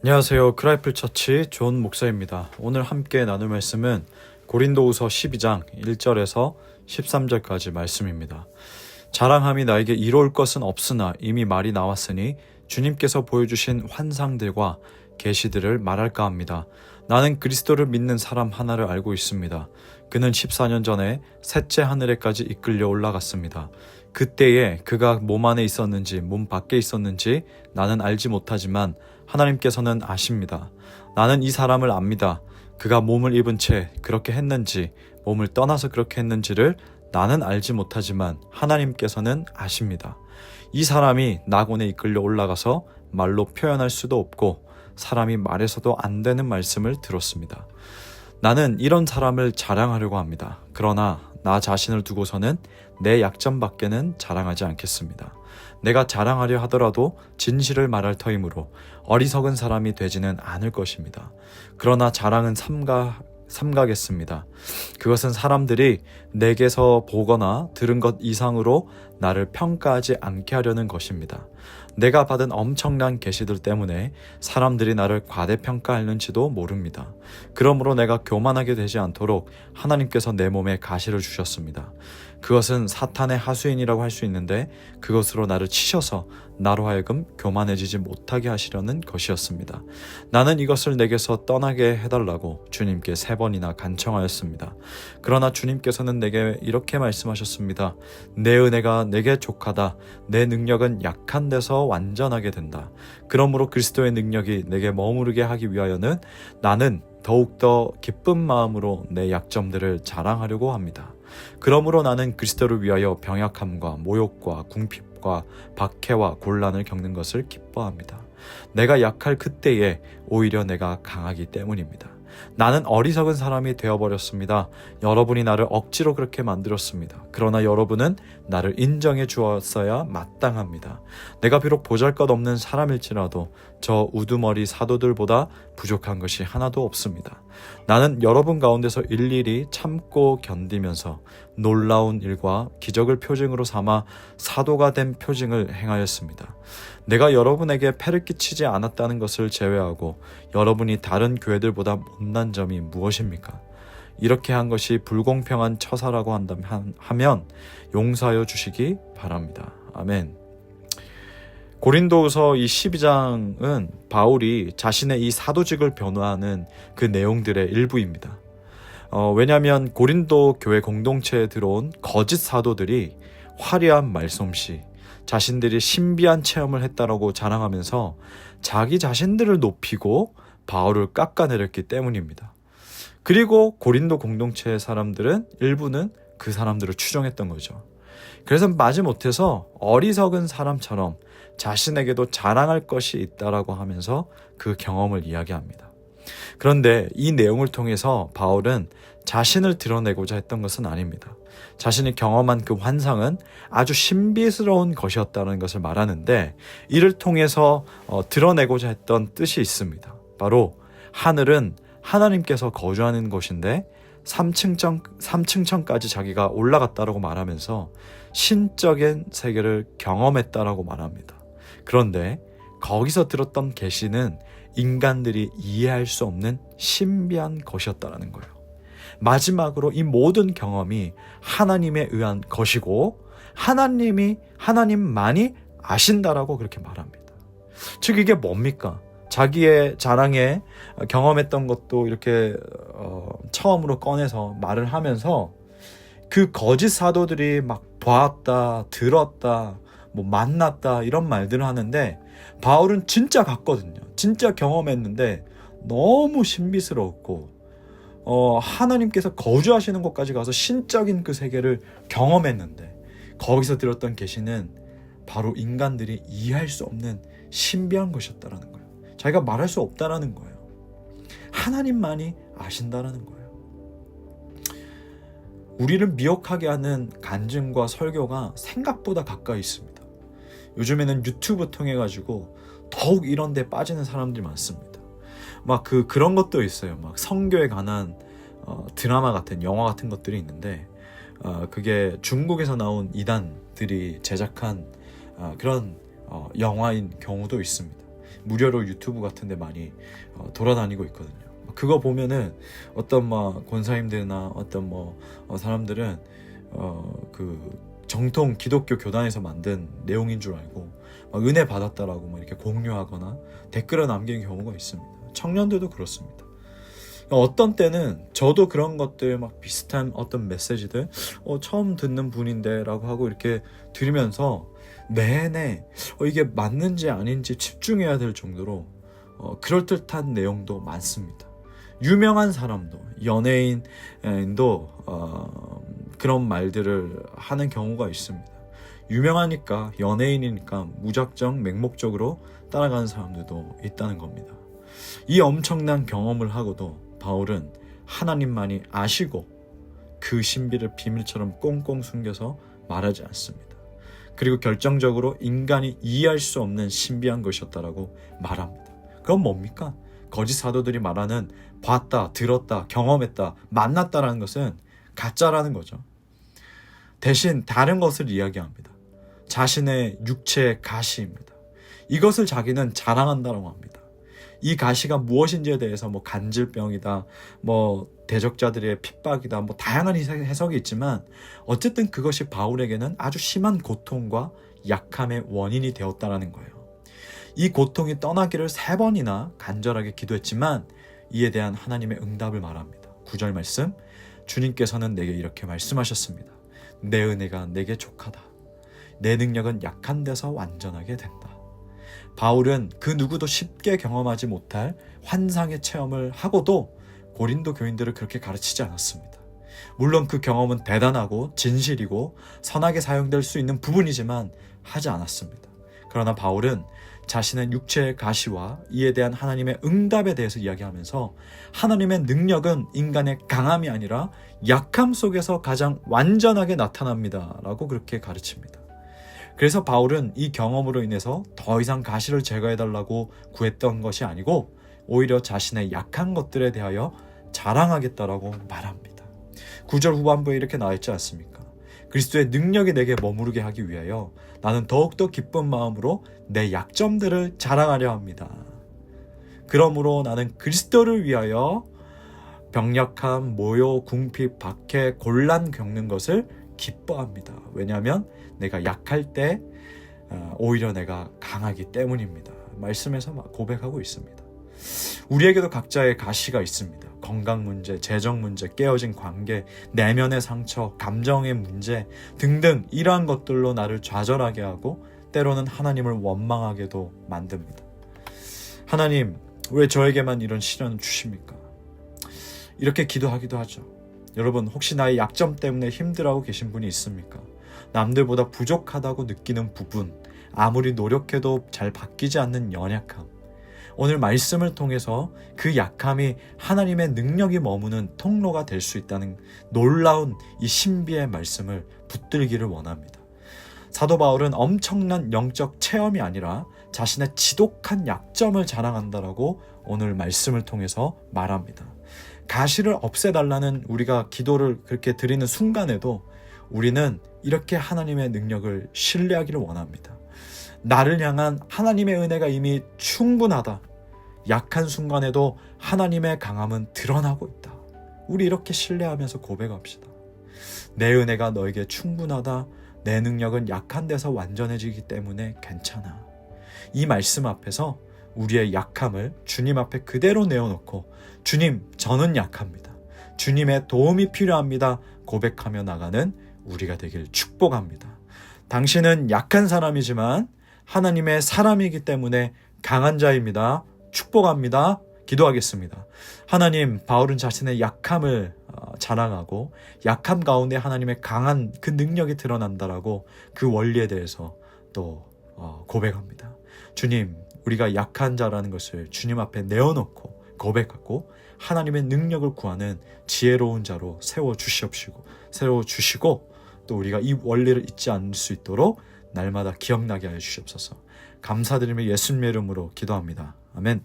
안녕하세요. 크라이플 처치 존 목사입니다. 오늘 함께 나눌 말씀은 고린도후서 12장 1절에서 13절까지 말씀입니다. 자랑함이 나에게 이로울 것은 없으나 이미 말이 나왔으니 주님께서 보여주신 환상들과 계시들을 말할까 합니다. 나는 그리스도를 믿는 사람 하나를 알고 있습니다. 그는 14년 전에 셋째 하늘에까지 이끌려 올라갔습니다. 그때에 그가 몸 안에 있었는지 몸 밖에 있었는지 나는 알지 못하지만 하나님께서는 아십니다. 나는 이 사람을 압니다. 그가 몸을 입은 채 그렇게 했는지 몸을 떠나서 그렇게 했는지를 나는 알지 못하지만 하나님께서는 아십니다. 이 사람이 낙원에 이끌려 올라가서 말로 표현할 수도 없고 사람이 말해서도 안 되는 말씀을 들었습니다. 나는 이런 사람을 자랑하려고 합니다. 그러나 나 자신을 두고서는 내 약점밖에는 자랑하지 않겠습니다. 내가 자랑하려 하더라도 진실을 말할 터이므로 어리석은 사람이 되지는 않을 것입니다. 그러나 자랑은 삼가 삼가겠습니다. 그것은 사람들이 내게서 보거나 들은 것 이상으로 나를 평가하지 않게 하려는 것입니다. 내가 받은 엄청난 계시들 때문에 사람들이 나를 과대평가하는지도 모릅니다. 그러므로 내가 교만하게 되지 않도록 하나님께서 내 몸에 가시를 주셨습니다. 그것은 사탄의 하수인이라고 할 수 있는데 그것으로 나를 치셔서 나로 하여금 교만해지지 못하게 하시려는 것이었습니다. 나는 이것을 내게서 떠나게 해달라고 주님께 세 번이나 간청하였습니다. 그러나 주님께서는 내게 이렇게 말씀하셨습니다. 내 은혜가 내게 족하다. 내 능력은 약한 데서 완전하게 된다. 그러므로 그리스도의 능력이 내게 머무르게 하기 위하여는 나는 더욱더 기쁜 마음으로 내 약점들을 자랑하려고 합니다. 그러므로 나는 그리스도를 위하여 병약함과 모욕과 궁핍과 박해와 곤란을 겪는 것을 기뻐합니다. 내가 약할 그때에 오히려 내가 강하기 때문입니다. 나는 어리석은 사람이 되어버렸습니다. 여러분이 나를 억지로 그렇게 만들었습니다. 그러나 여러분은 나를 인정해 주었어야 마땅합니다. 내가 비록 보잘 것 없는 사람일지라도 저 우두머리 사도들보다 부족한 것이 하나도 없습니다. 나는 여러분 가운데서 일일이 참고 견디면서 놀라운 일과 기적을 표징으로 삼아 사도가 된 표징을 행하였습니다. 내가 여러분에게 패를 끼치지 않았다는 것을 제외하고 여러분이 다른 교회들보다 못난 점이 무엇입니까? 이렇게 한 것이 불공평한 처사라고 한다면 하면 용서하여 주시기 바랍니다. 아멘. 고린도후서 이 12장은 바울이 자신의 이 사도직을 변호하는 그 내용들의 일부입니다. 어, 왜냐하면 고린도 교회 공동체에 들어온 거짓 사도들이 화려한 말솜씨, 자신들이 신비한 체험을 했다라고 자랑하면서 자기 자신들을 높이고 바울을 깎아내렸기 때문입니다. 그리고 고린도 공동체의 사람들은 일부는 그 사람들을 추종했던 거죠. 그래서 마지못해서 어리석은 사람처럼 자신에게도 자랑할 것이 있다라고 하면서 그 경험을 이야기합니다. 그런데 이 내용을 통해서 바울은 자신을 드러내고자 했던 것은 아닙니다. 자신이 경험한 그 환상은 아주 신비스러운 것이었다는 것을 말하는데 이를 통해서 어, 드러내고자 했던 뜻이 있습니다. 바로 하늘은 하나님께서 거주하는 곳인데 3층천, 3층천까지 자기가 올라갔다라고 말하면서 신적인 세계를 경험했다라고 말합니다. 그런데 거기서 들었던 계시는 인간들이 이해할 수 없는 신비한 것이었다라는 거예요. 마지막으로 이 모든 경험이 하나님에 의한 것이고 하나님이 하나님만이 아신다라고 그렇게 말합니다. 즉 이게 뭡니까? 자기의 자랑에 경험했던 것도 이렇게 어, 처음으로 꺼내서 말을 하면서 그 거짓 사도들이 막 봤다, 들었다, 뭐 만났다 이런 말들을 하는데 바울은 진짜 갔거든요. 진짜 경험했는데 너무 신비스러웠고 어, 하나님께서 거주하시는 곳까지 가서 신적인 그 세계를 경험했는데 거기서 들었던 계시는 바로 인간들이 이해할 수 없는 신비한 것이었다라는 거예요. 자기가 말할 수 없다라는 거예요. 하나님만이 아신다라는 거예요. 우리를 미혹하게 하는 간증과 설교가 생각보다 가까이 있습니다. 요즘에는 유튜브 통해 가지고 더욱 이런 데 빠지는 사람들이 많습니다. 막 그 그런 것도 있어요. 막 성교에 관한 어, 드라마 같은 영화 같은 것들이 있는데 어, 그게 중국에서 나온 이단들이 제작한 어, 그런 어, 영화인 경우도 있습니다. 무료로 유튜브 같은 데 많이 어, 돌아다니고 있거든요. 그거 보면은 어떤 막 권사님들이나 어떤 뭐 어, 사람들은 어 그 정통 기독교 교단에서 만든 내용인 줄 알고 막 은혜 받았다라고 막 이렇게 공유하거나 댓글을 남기는 경우가 있습니다. 청년들도 그렇습니다. 어떤 때는 저도 그런 것들 막 비슷한 어떤 메시지들 어, 처음 듣는 분인데라고 하고 이렇게 들으면서 내내 어, 이게 맞는지 아닌지 집중해야 될 정도로 어, 그럴듯한 내용도 많습니다. 유명한 사람도 연예인도 어, 그런 말들을 하는 경우가 있습니다. 유명하니까 연예인이니까 무작정 맹목적으로 따라가는 사람들도 있다는 겁니다. 이 엄청난 경험을 하고도 바울은 하나님만이 아시고 그 신비를 비밀처럼 꽁꽁 숨겨서 말하지 않습니다. 그리고 결정적으로 인간이 이해할 수 없는 신비한 것이었다라고 말합니다. 그건 뭡니까? 거짓 사도들이 말하는 봤다, 들었다, 경험했다, 만났다라는 것은 가짜라는 거죠. 대신 다른 것을 이야기합니다. 자신의 육체의 가시입니다. 이것을 자기는 자랑한다고 합니다. 이 가시가 무엇인지에 대해서 뭐 간질병이다, 뭐 대적자들의 핍박이다, 뭐 다양한 해석이 있지만 어쨌든 그것이 바울에게는 아주 심한 고통과 약함의 원인이 되었다라는 거예요. 이 고통이 떠나기를 세 번이나 간절하게 기도했지만 이에 대한 하나님의 응답을 말합니다. 구절 말씀. 주님께서는 내게 이렇게 말씀하셨습니다. 내 은혜가 내게 족하다. 내 능력은 약한 데서 완전하게 된다. 바울은 그 누구도 쉽게 경험하지 못할 환상의 체험을 하고도 고린도 교인들을 그렇게 가르치지 않았습니다. 물론 그 경험은 대단하고 진실이고 선하게 사용될 수 있는 부분이지만 하지 않았습니다. 그러나 바울은 자신의 육체의 가시와 이에 대한 하나님의 응답에 대해서 이야기하면서 하나님의 능력은 인간의 강함이 아니라 약함 속에서 가장 완전하게 나타납니다. 라고 그렇게 가르칩니다. 그래서 바울은 이 경험으로 인해서 더 이상 가시를 제거해달라고 구했던 것이 아니고 오히려 자신의 약한 것들에 대하여 자랑하겠다라고 말합니다. 9절 후반부에 이렇게 나와 있지 않습니까? 그리스도의 능력이 내게 머무르게 하기 위하여 나는 더욱더 기쁜 마음으로 내 약점들을 자랑하려 합니다. 그러므로 나는 그리스도를 위하여 병력함, 모요, 궁핍, 박해, 곤란 겪는 것을 기뻐합니다. 왜냐하면 내가 약할 때 어, 오히려 내가 강하기 때문입니다. 말씀에서 고백하고 있습니다. 우리에게도 각자의 가시가 있습니다. 건강 문제, 재정 문제, 깨어진 관계, 내면의 상처, 감정의 문제 등등 이러한 것들로 나를 좌절하게 하고 때로는 하나님을 원망하게도 만듭니다. 하나님, 왜 저에게만 이런 시련을 주십니까? 이렇게 기도하기도 하죠. 여러분, 혹시 나의 약점 때문에 힘들어하고 계신 분이 있습니까? 남들보다 부족하다고 느끼는 부분, 아무리 노력해도 잘 바뀌지 않는 연약함. 오늘 말씀을 통해서 그 약함이 하나님의 능력이 머무는 통로가 될 수 있다는 놀라운 이 신비의 말씀을 붙들기를 원합니다. 사도 바울은 엄청난 영적 체험이 아니라 자신의 지독한 약점을 자랑한다라고 오늘 말씀을 통해서 말합니다. 가시를 없애달라는 우리가 기도를 그렇게 드리는 순간에도 우리는 이렇게 하나님의 능력을 신뢰하기를 원합니다. 나를 향한 하나님의 은혜가 이미 충분하다. 약한 순간에도 하나님의 강함은 드러나고 있다. 우리 이렇게 신뢰하면서 고백합시다. 내 은혜가 너에게 충분하다. 내 능력은 약한 데서 완전해지기 때문에 괜찮아. 이 말씀 앞에서 우리의 약함을 주님 앞에 그대로 내어놓고 주님, 저는 약합니다. 주님의 도움이 필요합니다. 고백하며 나가는 우리가 되길 축복합니다. 당신은 약한 사람이지만 하나님의 사람이기 때문에 강한 자입니다. 축복합니다. 기도하겠습니다. 하나님, 바울은 자신의 약함을 어, 자랑하고 약함 가운데 하나님의 강한 그 능력이 드러난다라고 그 원리에 대해서 또 어, 고백합니다. 주님, 우리가 약한 자라는 것을 주님 앞에 내어놓고 고백하고 하나님의 능력을 구하는 지혜로운 자로 세워 주시옵시고 세워 주시고 또 우리가 이 원리를 잊지 않을 수 있도록 날마다 기억나게 하여 주시옵소서. 감사드리며 예수님의 이름으로 기도합니다. 아멘.